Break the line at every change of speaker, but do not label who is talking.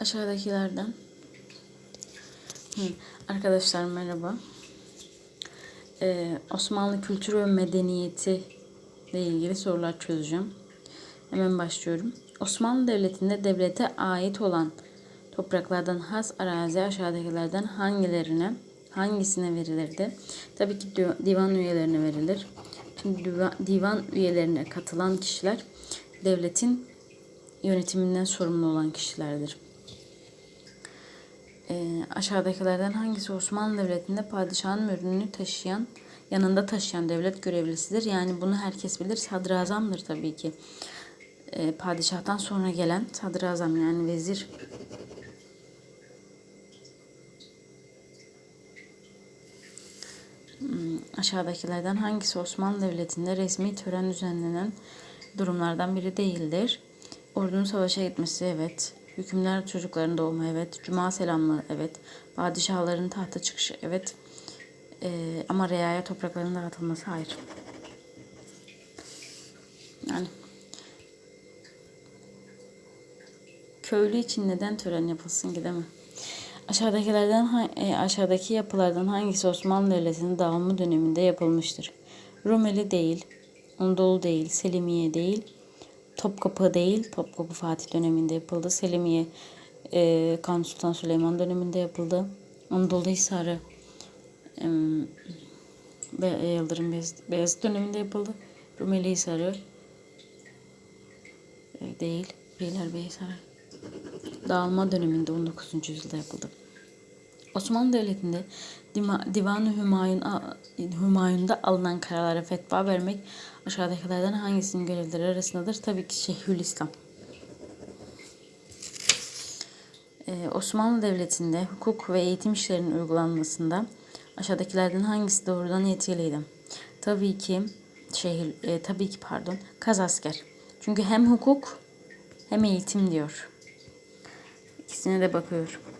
Aşağıdakilerden. Arkadaşlar merhaba. Ee, Osmanlı kültürü ve medeniyeti ile ilgili sorular çözeceğim. Hemen başlıyorum. Osmanlı Devleti'nde devlete ait olan topraklardan has arazi aşağıdakilerden hangilerine hangisine verilirdi? Tabii ki div- divan üyelerine verilir. Şimdi diva- divan üyelerine katılan kişiler devletin yönetiminden sorumlu olan kişilerdir. Ee, aşağıdakilerden hangisi Osmanlı Devleti'nde padişahın mührünü taşıyan, yanında taşıyan devlet görevlisidir? Yani bunu herkes bilir. Sadrazamdır tabii ki. Ee, padişahtan sonra gelen sadrazam yani vezir. Hmm, aşağıdakilerden hangisi Osmanlı Devleti'nde resmi tören düzenlenen durumlardan biri değildir? Ordunun savaşa gitmesi evet. Hükümler çocukların doğumu evet. Cuma selamlı evet. Padişahların tahta çıkışı evet. Ee, ama reaya topraklarının dağıtılması hayır. Yani köylü için neden tören yapılsın ki değil mi? Aşağıdakilerden e, aşağıdaki yapılardan hangisi Osmanlı Devleti'nin dağılma döneminde yapılmıştır? Rumeli değil, Anadolu değil, Selimiye değil, Topkapı değil, Topkapı Fatih döneminde yapıldı. Selimiye e, Kanuni Sultan Süleyman döneminde yapıldı. Anadolu Hisarı e, Be- Yıldırım Beyazıt, Beyazıt döneminde yapıldı. Rumeli Hisarı e, değil, Beylerbeyi Hisarı dağılma döneminde 19. yüzyılda yapıldı. Osmanlı Devleti'nde Divan-ı Hümayun, Hümayun'da alınan kararlara fetva vermek aşağıdakilerden hangisinin görevleri arasındadır? Tabii ki Şeyhülislam. Ee, Osmanlı Devleti'nde hukuk ve eğitim işlerinin uygulanmasında aşağıdakilerden hangisi doğrudan yetkiliydi? Tabii ki şehir, e, tabii ki pardon, Kazasker. Çünkü hem hukuk hem eğitim diyor. İkisine de bakıyorum.